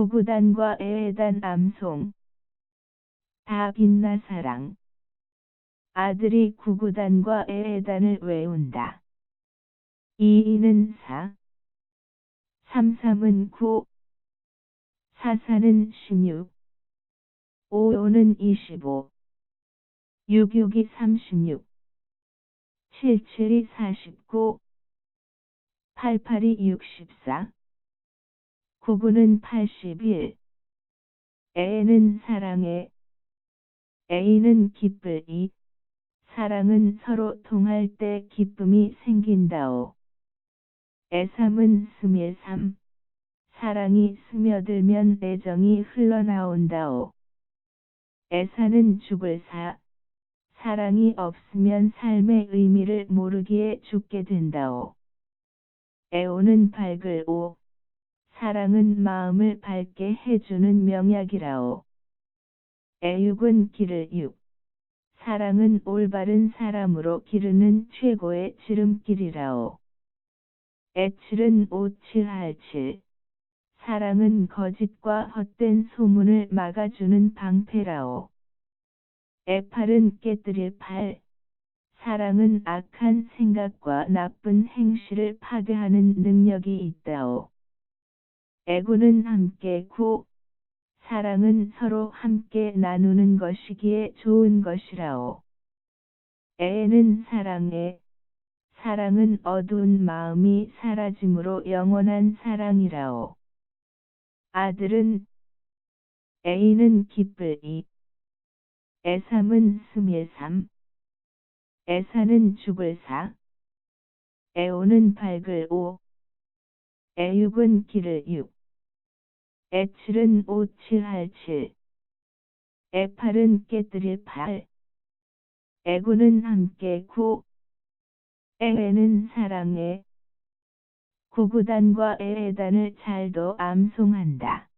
구구단과 애애단 암송. 다 빛나 사랑. 아들이 구구단과 애애단을 외운다. 2인은 4 33은 9 44는 16 55는 25 66이 36 77이 49 88이 64 99는 81 애는 사랑해 A는 기쁠 이 사랑은 서로 통할 때 기쁨이 생긴다오. 애삼은 스밀삼 사랑이 스며들면 애정이 흘러나온다오. 애사는 죽을 사 사랑이 없으면 삶의 의미를 모르기에 죽게 된다오. 애오는 밝을 오 사랑은 마음을 밝게 해주는 명약이라오. 애육은 길을 육. 사랑은 올바른 사람으로 기르는 최고의 지름길이라오. 애칠은 오칠할칠. 사랑은 거짓과 헛된 소문을 막아주는 방패라오. 애팔은 깨뜨릴 팔. 사랑은 악한 생각과 나쁜 행실을 파괴하는 능력이 있다오. 애구는 함께 구, 사랑은 서로 함께 나누는 것이기에 좋은 것이라오. 애는 사랑에, 사랑은 어두운 마음이 사라짐으로 영원한 사랑이라오. 아들은 A는 기쁠 이, 애삼은 스밀삼, 애사는 죽을 사, 애오는 밝을 오, 애육은 길을 육, 애칠은 오칠할 칠, 애팔은 깨뜨릴 팔, 애구는 함께 구, 애애는 사랑해, 구구단과 애애단을 잘도 암송한다.